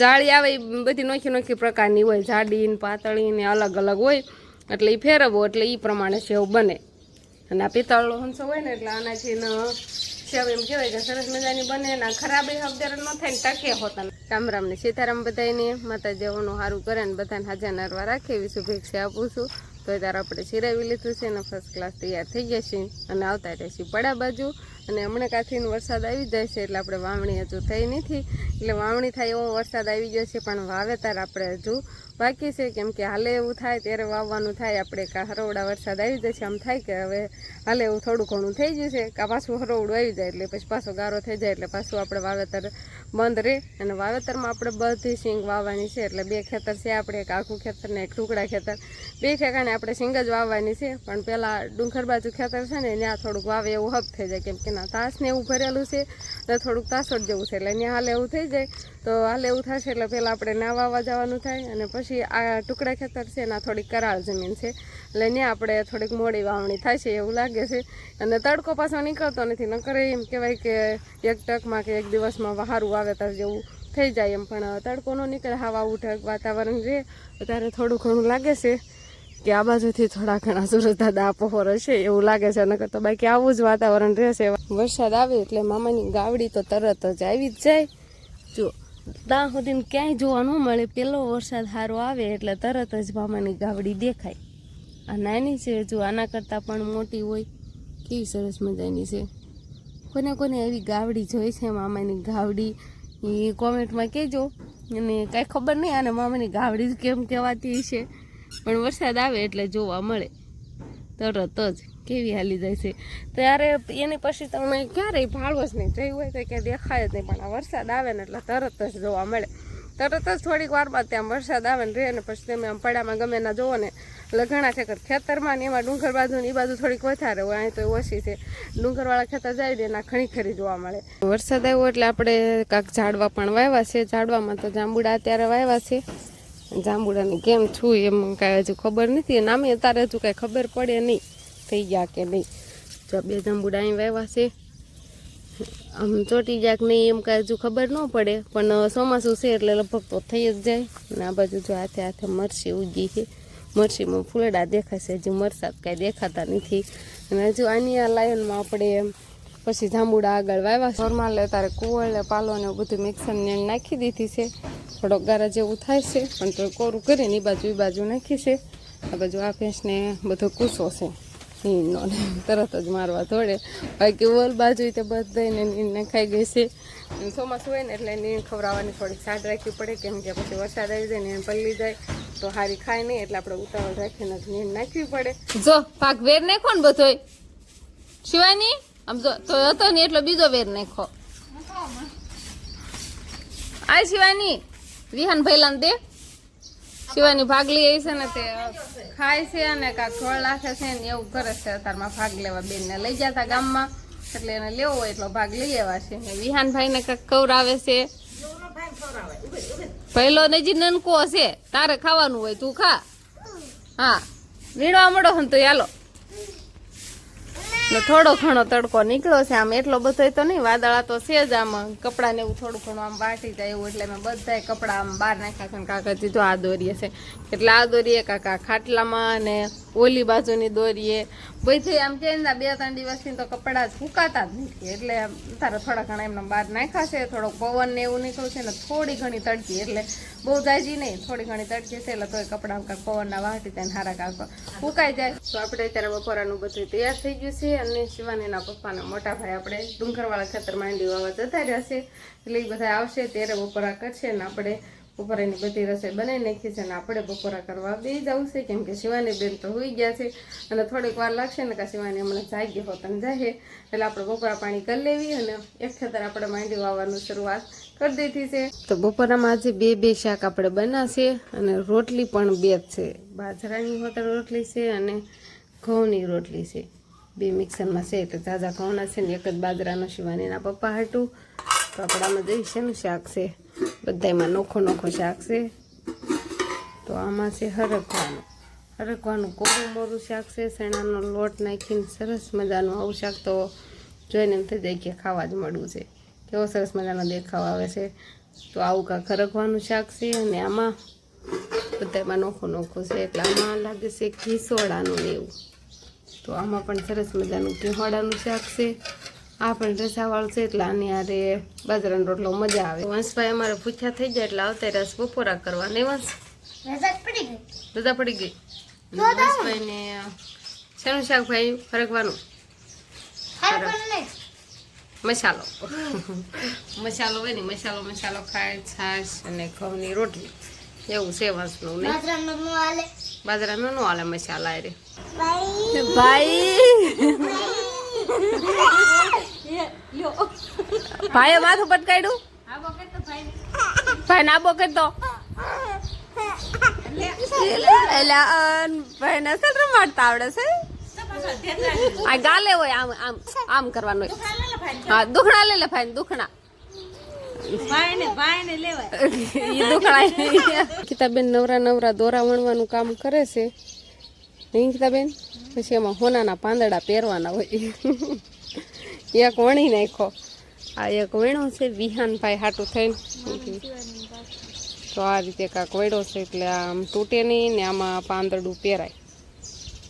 જાળી આવે એ બધી નોખી નોખી પ્રકારની હોય. જાડી ને પાતળી ને અલગ અલગ હોય. એટલે એ ફેરવવો એટલે એ પ્રમાણે સેવ બને. અને આ પિત્તળનો હંસો હોય ને એટલે આનાથી સેવ એમ કહેવાય કે સરસ મજાની બને ને ખરાબ હબદર ન થાય ને ટકે હોતા રામ રામ ને સીતારામ બધાને માતાજીઓનું સારું કરે ને બધાને હાજર નરવા રાખે એવી શુભેચ્છા આપું છું. તો ત્યારે આપણે સિરાવી લીધું છે અને ફર્સ્ટ ક્લાસ તૈયાર થઈ ગયા છીએ અને આવતા રહેશે પડા બાજુ. અને હમણાં કાંથી વરસાદ આવી જાય છે એટલે આપણે વાવણી હજુ થઈ નથી. એટલે વાવણી થાય એવો વરસાદ આવી ગયો છે, પણ વાવેતર આપણે હજુ બાકી છે. કેમ કે હાલે એવું થાય ત્યારે વાવવાનું થાય. આપણે કા હરોવડા વરસાદ આવી જશે આમ થાય કે હવે હાલે એવું થોડું ઘણું થઈ છે. કા પાછું હરોવડું આવી જાય એટલે પછી પાછો ગારો થઈ જાય એટલે પાછું આપણે વાવેતર બંધ રહે અને વાવેતરમાં આપણે બધી સિંગ વાવવાની છે. એટલે બે ખેતર છે આપણે, એક આખું ખેતર ને એક ટુકડા ખેતર. બે ઠેકાણે આપણે સિંગ જ વાવવાની છે. પણ પહેલાં ડુંગર બાજુ ખેતર છે ને, ત્યાં થોડુંક વાવે એવું હબ થઈ જાય. કેમ કે ના તાસ ને એવું ભરેલું છે, ને થોડુંક તાસડ જેવું છે. એટલે ત્યાં હાલ એવું થઈ જાય. તો હાલ એવું થશે એટલે પહેલાં આપણે ના વાવવા જવાનું થાય. અને પછી આ ટુકડા ખેતર છે એના થોડીક કરાળ જમીન છે. એટલે ત્યાં આપણે થોડીક મોડી વાવણી થાય છે એવું લાગે છે. અને તડકો પાછો નીકળતો નથી. નકર એમ કહેવાય કે એક ટકમાં કે એક દિવસમાં સારું વાવેતર જેવું થઈ જાય એમ. પણ તડકો ન નીકળે, હવા ઉઠક વાતાવરણ રહે અત્યારે થોડું ઘણું લાગે છે કે આ બાજુથી થોડા ઘણા સુરત દાદા પહોર હશે એવું લાગે છે. નકર તો બાકી આવું જ વાતાવરણ રહેશે વરસાદ આવે એટલે મામાની ગાવડી તો તરત જ આવી જ જાય. જો, ત્યાં સુધી ક્યાંય જોવા ન મળે. પેલો વરસાદ સારો આવે એટલે તરત જ મામાની ગાવડી દેખાય. આ નાની છે, જો આના કરતાં પણ મોટી હોય, કેવી સરસ મજાની છે. કોને કોને એવી ગાવડી જોઈ છે મામાની ગાવડી? એ કોમેન્ટમાં કહેજો. અને કાંઈ ખબર નહીં આને મામાની ગાવડી કેમ કહેવાતી છે પણ વરસાદ આવે એટલે જોવા મળે. તરત જ કેવી હાલી જાય છે. ત્યારે એની પછી તમે ક્યારેય ભાળવો નહીં જઈ હોય તો ક્યાં દેખાય જ નહીં, પણ આ વરસાદ આવે ને એટલે તરત જ જોવા મળે. તરત જ થોડીક વારમાં ત્યાં વરસાદ આવે ને રહે ને પછી તમે આમ પડામાં ગમે ના જોવો ને એટલે ઘણા ખેતર ખેતરમાં ને એમાં ડુંગર બાજુ ને બાજુ થોડીક વધારે હોય, અહીં તો ઓછી છે. ડુંગરવાળા ખેતર જાય ને એના ઘણી ખરી જોવા મળે. વરસાદ આવ્યો એટલે આપણે કાંક ઝાડવા પણ વાવ્યા છે. ઝાડવામાં તો જાંબુડા અત્યારે વાવ્યા છે. જાંબુડાની કેમ છું એમ કાંઈ હજુ ખબર નથી. નામે અત્યારે હજુ કાંઈ ખબર પડે નહીં, થઈ ગયા કે નહીં. જો બે જાંબુડા અહીં વાવ્યા છે. આમ ચોટી ગયા કે નહીં એમ કાંઈ હજુ ખબર ન પડે. પણ ચોમાસું છે એટલે લગભગ તો થઈ જ જાય. અને આ બાજુ જો હાથે હાથે મરસી ઉગી છે. મરસીમાં ફૂલડા દેખાય છે, હજુ મરસાદ કાંઈ દેખાતા નથી. અને હજુ આની આ લાયનમાં આપણે એમ પછી જાંબુડા આગળ વાવ્યા નોર્મલ તારે કુવળ પાલો ને બધું મિક્સરને નાખી દીધી છે. થોડોક ગારા જેવું થાય છે, પણ તો કોરું કરીને એ બાજુ એ બાજુ નાખી છે. આ બાજુ આ ભેંસને બધો કૂસો છે. નીંદનો તરત જ મારવા દોડે. બાકી ઓલ બાજુ તે બધાને નીંદ ખાઈ ગઈ છે. ચોમાસું હોય ને એટલે નીંદ ખવડાવવાની થોડીક સાડ રાખવી પડે, કેમ કે પછી વરસાદ આવી જાય ને પલ્લી જાય. તો હારી ખાય નહીં એટલે આપણે ઉતાવળ રાખીને જ નાખવી પડે. જો, પાક વેર નાખો ને બધો શિવાની? આમ જો, તો હતો ને એટલો બીજો વેર નાખો આ શિવાની વિહાન ભૈલાને દે. શિવાની ભાગ લઈ આવી છે ને તે ખાય છે અને કાંક ખોળ નાખે છે ને એવું કરે છે. અત્યારમાં ભાગ લેવા બેનને લઈ ગયા હતા ગામમાં. એટલે એને લેવો હોય એટલો ભાગ લઈ આવ્યા છે. ને વિહાનભાઈને કાંક કવરાવે છે. પહેલો નજી નનકો છે તારે ખાવાનું હોય, તું ખા. હા, વીણવા મળો હન તો ચાલો ને થોડો ઘણો તડકો નીકળ્યો છે, આમ એટલો બધો તો નહીં, વાદળા તો છે જ આમ કપડાને એવું થોડું ઘણું આમ વાટી જાય એવું, એટલે મેં બધા કપડાં આમ બહાર નાખ્યા છે કાકા કીધું આ દોરીએ છે. એટલે આ દોરીએ કાકા ખાટલામાં અને ઓલી બાજુની દોરીએ. બધી આમ કે બે ત્રણ દિવસથી તો કપડાં જ ફૂંકાતા જ નથી. એટલે તારે થોડા ઘણા એમને બહાર નાખ્યા છે, થોડોક પવન ને એવું નીકળ્યું છે ને થોડી ઘણી તડકી. એટલે બહુ જાજી નહીં, થોડી ઘણી તડકી છે એટલે તોય કપડાં કાંક પવનના વાહટી તેને હારા કાંક સુકાઈ જાય. તો આપણે અત્યારે બપોરાનું બધું તૈયાર થઈ ગયું છે અને શિવાનીના પપ્પાના મોટા ભાઈ આપણે ડુંગરવાળા ખેતર માંડી વાવા જતા રહ્યા છે. એટલે એ બધા આવશે, ત્યારે બપોરા કરશે ને આપણે બપોરાની બધી રસોઈ બનાવી નાખી છે અને આપણે બપોરા કરવા બે જ આવશે. કેમ કે શિવાની બેન તો હોઈ ગયા છે અને થોડીક વાર લાગશે ને કે શિવાની હમણાં જાગી હોત અને જાહે. એટલે આપણે બપોરા પાણી કરી લેવી અને એક ખેતર આપણે માંડી વાવવાનું શરૂઆત કરી દીધી છે. તો બપોરામાં આજે બે બે શાક આપણે બનાવશે અને રોટલી પણ બે જ છે. બાજરાની હોટલ રોટલી છે અને ઘઉંની રોટલી છે. બે મિક્સરમાં છે એટલે તાજા ઘઉંના છે ને એક જ બાજરાનો શિવાનીના પપ્પા હાટું. તો આપણામાં જઈ ને શાક છે. બધામાં નોખો નોખો શાક છે. તો આમાં છે હરકવાનું હરકવાનું કોરું મોરું શાક છે, શેણાનો લોટ નાખીને સરસ મજાનું આવું શાક તો જોઈને એમ થઈ જાય કે ખાવા જ મળવું છે. કેવો સરસ મજાનો દેખાવ આવે છે. તો આવું કાં હરકવાનું શાક છે અને આમાં બધામાં નોખો નોખો છે. એટલે આમાં લાગે છે ઘીસોડાનું એવું. તો આમાં પણ સરસ મજાનું ઘીહોડાનું શાક છે. આ પણ રસાવાળું છે એટલે આની આરે બાજરાનો રોટલો મજા આવે. વંશભાઈ અમારે પૂછ્યા થઈ જાય એટલે આવતા રસ બપોરા કરવા. નહીં વંશ? રજા પડી ગઈ. રજા પડી ગઈ. વંશભાઈને શેનું શાક ભાઈ ફરકવાનું હાર પણ નહીં મસાલો. મસાલો હોય ને મસાલો મસાલો ખાય છાશ અને ઘઉંની રોટલી. એવું છે વંશનું નહીં બાજરાનું નું આલે બાજરાનો નો હાલે મસાલા રે ભાઈ ભાઈએ માથું પટકાડ્યું ભાઈ નાબો કહેતો એટલે ભાઈ ને સર રમાડતા આવડે છે. આ ગાલે હોય આમ આમ આમ કરવાનું હોય. હા દુખણા લે લે ભાઈ દુખણા. ગીતાબેન નવરા નવરા દોરા વણવાનું કામ કરે છે. નહીં ગીતાબેન પછી એમાં હોનાના પાંદડા પહેરવાના હોય. એક વણી નાખો આ એક વેણો છે, વિહાનભાઈ હાટું થઈને. તો આ રીતે કાંક વેડો છે, એટલે આમ તૂટે નહીં ને આમાં પાંદડું પહેરાય.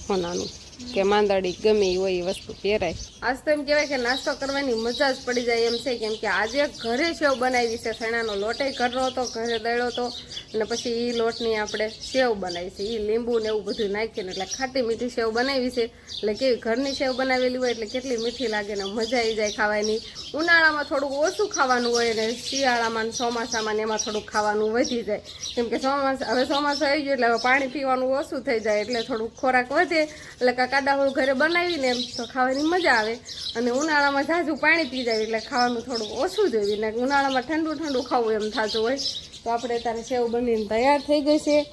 હોનાનું કે માંદાડી ગમે એ હોય એ વસ્તુ પહેરાય. આજ તો એમ કહેવાય કે નાસ્તો કરવાની મજા જ પડી જાય એમ છે, કેમ કે આજે ઘરે સેવ બનાવી છે ચણાનો લોટે ઘરનો હતો, ઘરે દળ્યો હતો, અને પછી એ લોટની આપણે સેવ બનાવી છે એ લીંબુ ને એવું બધું નાખીને, એટલે ખાટી મીઠી સેવ બનાવી છે, એટલે કેવી ઘરની સેવ બનાવેલી હોય એટલે કેટલી મીઠી લાગે ને મજા આવી જાય ખાવાની. ઉનાળામાં થોડુંક ઓછું ખાવાનું હોય ને શિયાળામાં ચોમાસામાં એમાં થોડુંક ખાવાનું વધી જાય. કેમ કે ચોમાસા, હવે ચોમાસું આવી ગયું એટલે હવે પાણી પીવાનું ઓછું થઈ જાય, એટલે થોડુંક ખોરાક વધે, એટલે કાકાડાવાળું ઘરે બનાવીને એમ તો ખાવાની મજા આવે. અને ઉનાળામાં ઝાઝું પાણી પી જાય એટલે ખાવાનું થોડુંક ઓછું જોઈએ. ને ઉનાળામાં ઠંડુ ઠંડુ ખાવું એમ થતું હોય. તો આપણે તારે સેવ બનીને તૈયાર થઈ ગઈ છે.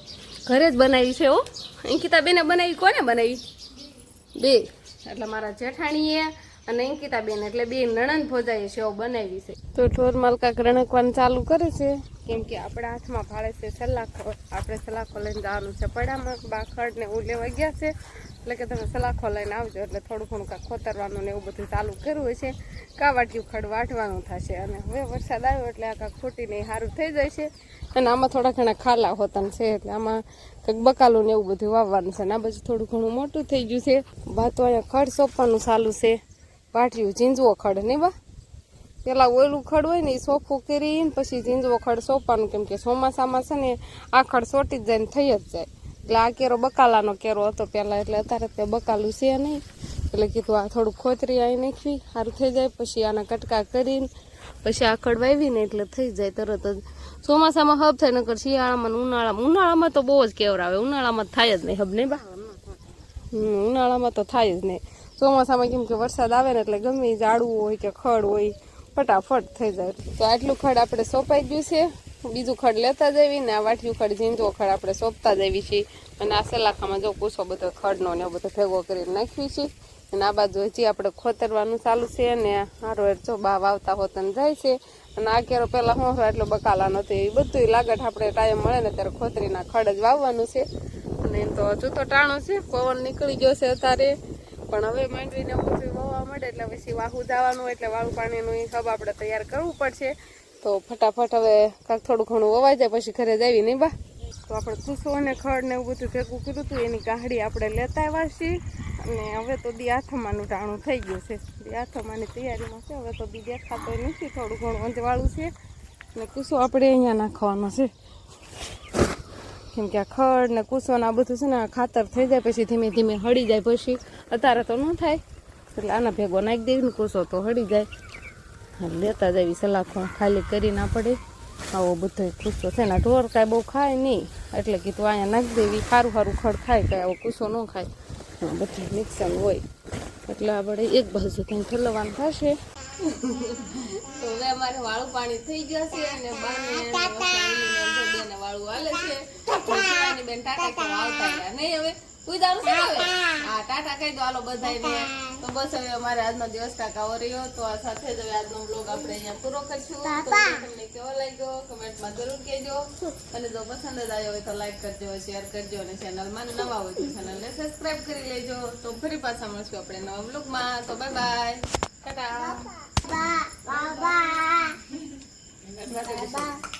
ઘરે જ બનાવી છે ઓ અંકિતા બેને બનાવી, કોને બનાવી? બે. એટલે મારા જેઠાણીએ અને અંકિતાબેન એટલે બે નણંદ ભોજાએ સેવ બનાવી છે. તો ઢોર માલકા રણકવાનું ચાલુ કરે છે? કેમ કે આપણા હાથમાં ભાડે છે સલાખો આપણે સલાખો લઈને જવાનું છે. પડામાં બાખડ ને એવું લેવા ગયા છે એટલે કે તમે સલાખો લઈને આવજો એટલે થોડું ઘણું કાંક ખોતરવાનું ને એવું બધું ચાલુ કર્યું હોય છે. કાવાટિયું ખડ વાટવાનું થશે અને હવે વરસાદ આવ્યો એટલે આ કાંક ખૂટીને સારું થઈ જાય છે. અને આમાં થોડા ઘણા ખાલા હોતન છે એટલે આમાં કંઈક બકાલું ને એવું બધું વાવવાનું છે. અને આ બાજુ થોડું ઘણું મોટું થઈ ગયું છે. બા અહીંયા ખડ સોંપવાનું ચાલુ છે. પાટિયું ઝીંઝવો ખડ ને બા? પેલા ઓયલું ખડ હોય ને એ સોફું કરીને પછી ઝીંઝવો ખડ સોંપવાનું, કેમ કે ચોમાસામાં છે ને આ ખડ સોટી જ જાય ને થઈ જ જાય. એટલે આ કેરો બકાલાનો કેરો હતો પહેલાં એટલે અત્યારે તે બકાલું છે નહીં. એટલે કીધું આ થોડું ખોતરી આવી નાખવી સારું થઈ જાય. પછી આના કટકા કરીને પછી આ ખડ વાવીને એટલે થઈ જાય તરત જ. ચોમાસામાં હબ થાય, નકર શિયાળામાં ઉનાળામાં. ઉનાળામાં તો બહુ જ કેવરાવે, ઉનાળામાં થાય જ નહીં, હબ નહીં બા? ઉનાળામાં તો થાય જ નહીં. ચોમાસામાં કેમ કે વરસાદ આવે ને એટલે ગમે ઝાડવું હોય કે ખડ હોય, ફટાફટ થઈ જાય. તો આટલું ખડ આપણે સોંપાઈ ગયું છે. બીજું ખડ લેતા જવી ને આ વાટિયું ખડ ઝીંઝવો ખડ આપણે સોંપતા જવી છીએ. અને આ સલાખામાં જો પૂછો બધો ખડનો ને બધો ભેગો કરીને નાખવી છે. અને આ બાજુ હજી આપણે ખોતરવાનું ચાલુ છે અને હારો જો બા વાવતા હોતન જાય છે. અને આ કેરો પહેલાં હું એટલો બકાલા નહોતો એ બધું લાગટ આપણે ટાઈમ મળે ને ત્યારે ખોતરીના ખડ જ વાવવાનું છે. અને તો હજુ તો ટાણું છે. પવન નીકળી ગયો છે અત્યારે. પણ હવે માંડવીને બધું વાવવા મળે એટલે પછી વાહુ જવાનું એટલે વાળું પાણીનું એ સબ આપણે તૈયાર કરવું પડશે. તો ફટાફટ હવે કાંક થોડું ઘણું વવાઈ જાય પછી ઘરે જાવી નહીં બા. તો આપણે કુસો અને ખડ ને એવું બધું ભેગું કર્યું હતું એની ગાહડી આપણે લેતા આવ્યા છીએ. અને હવે તો દી આથમાનું ટાણું થઈ ગયું છે. દી આથમાની તૈયારીમાં છે, હવે તો બી દેખાતો નથી, થોડું ઘણું અંજવાળું છે. અને કુસો આપણે અહીંયા નાખવાનો છે. કેમ કે આ ખડ ને કુસો ને આ બધું છે ને ખાતર થઈ જાય પછી ધીમે ધીમે હળી જાય પછી. અત્યારે તો ન થાય. એટલે આના ભેગો નાખી દેવી ને કુસો તો હળી જાય. લેતા લેતા જવી સલાખો ખાલી કરી ના પડે. આવો બધો કુસો છે ને ઢોર કાંઈ બહુ ખાય નહીં. એટલે કીધું અહીંયા નાખી દેવી. સારું સારું ખડ ખાય કાંઈ આવો કુસો ન ખાય. બધું મિક્સર હોય. એટલે આપણે એક બાજુ થઈને ઠલવવાનું થશે. તો હવે અમારે વાળું પાણી થઈ જશે અને બાને વાળું હાલે છે. તો બેન ટાટા કે આવતા નહીં હવે? કોઈ દારૂ હવે? હા ટાટા કહી દો હાલો બધાયને. તો બસ હવે અમારે આજનો દિવસ કાકાઓ રહ્યો. તો આ સાથે જ હવે આજનો બ્લોગ આપણે અહીંયા પૂરો કરશું. તો તમને કેવો લાગ્યો? કમેન્ટમાં જરૂર કહેજો. અને જો પસંદ જ આવ્યો હોય તો લાઈક કરજો શેર કરજો અને ચેનલમાં નવા હોય તો ચેનલને સબસ્ક્રાઈબ કરી લેજો. તો ફરી પાછા મળશું આપણે નવા બ્લોગમાં તો બાય બાય ટાટા. બા બા બા રાખી દઈશું.